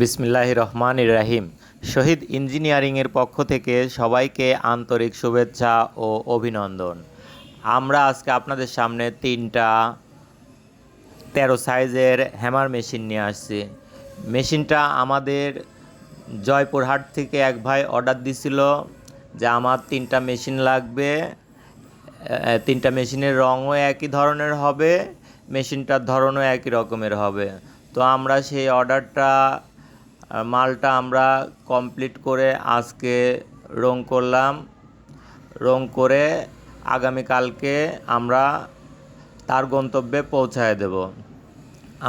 বিসমিল্লাহ রহমান রাহিম। শহীদ ইঞ্জিনিয়ারিংয়ের পক্ষ থেকে সবাইকে আন্তরিক শুভেচ্ছা ও অভিনন্দন। আমরা আজকে আপনাদের সামনে তিনটা তেরো সাইজের হ্যামার মেশিন নিয়ে আসছি। মেশিনটা আমাদের জয়পুরহাট থেকে এক ভাই অর্ডার দিছিল যে আমার তিনটা মেশিন লাগবে। তিনটা মেশিনের রঙও একই ধরনের হবে, মেশিনটার ধরনও একই রকমের হবে। তো আমরা সেই অর্ডারটা মালটা আমরা কমপ্লিট করে আজকে রং করলাম। রং করে আগামীকালকে আমরা তার গন্তব্যে পৌঁছায় দেব।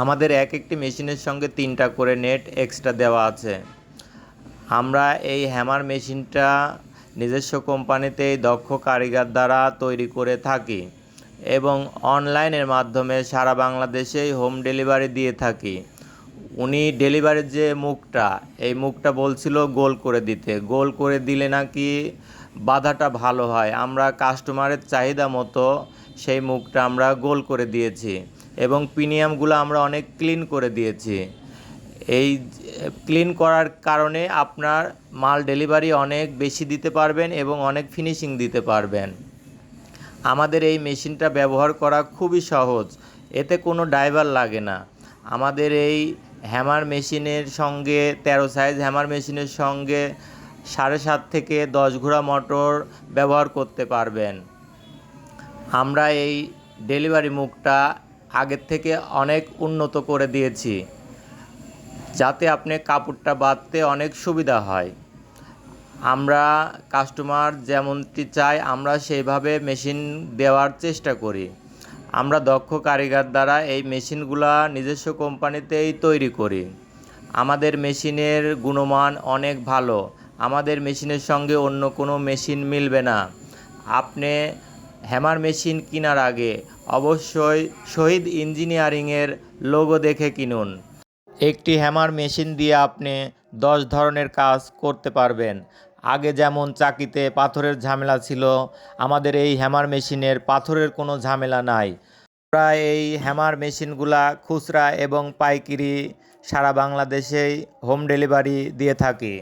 আমাদের এক একটি মেশিনের সঙ্গে তিনটা করে নেট এক্সট্রা দেওয়া আছে। আমরা এই হ্যামার মেশিনটা নিজস্ব কোম্পানিতেই দক্ষ কারিগর দ্বারা তৈরি করে থাকি এবং অনলাইনের মাধ্যমে সারা বাংলাদেশেই হোম ডেলিভারি দিয়ে থাকি। উনি ডেলিভারির যে মুখটা, এই মুখটা বলছিল গোল করে দিতে। গোল করে দিলে নাকি বাধাটা ভালো হয়। আমরা কাস্টমারের চাহিদা মতো সেই মুখটা আমরা গোল করে দিয়েছি এবং প্রিমিয়ামগুলো আমরা অনেক ক্লিন করে দিয়েছি। এই ক্লিন করার কারণে আপনার মাল ডেলিভারি অনেক বেশি দিতে পারবেন এবং অনেক ফিনিশিং দিতে পারবেন। আমাদের এই মেশিনটা ব্যবহার করা খুবই সহজ। এতে কোনো ড্রাইভার লাগে না। আমাদের এই হ্যামার মেশিনের সঙ্গে তেরো সাইজ হ্যামার মেশিনের সঙ্গে সাড়ে সাত থেকে দশ ঘোড়া মোটর ব্যবহার করতে পারবেন। আমরা এই ডেলিভারি মুখটা আগের থেকে অনেক উন্নত করে দিয়েছি, যাতে আপনি কাপড়টা বাঁধতে অনেক সুবিধা হয়। আমরা কাস্টমার যেমনটি চাই, আমরা সেইভাবে মেশিন দেওয়ার চেষ্টা করি। আমরা দক্ষ কারিগর দ্বারা এই মেশিনগুলা নিজস্ব কোম্পানিতেই তৈরি করি। আমাদের মেশিনের গুণমান অনেক ভালো। আমাদের মেশিনের সঙ্গে অন্য কোনো মেশিন মিলবে না। আপনি হ্যামার মেশিন কেনার আগে অবশ্যই শহীদ ইঞ্জিনিয়ারিংয়ের লোগো দেখে কিনুন। একটি হ্যামার মেশিন দিয়ে আপনি দশ ধরনের কাজ করতে পারবেন। আগে যেমন চাকিতে পাথরের ঝামেলা ছিল, আমাদের এই হ্যামার মেশিনের পাথরের কোনো ঝামেলা নাই। প্রায় এই হ্যামার মেশিনগুলা খুচরা এবং পাইকিরি সারা বাংলাদেশেই হোম ডেলিভারি দিয়ে থাকি।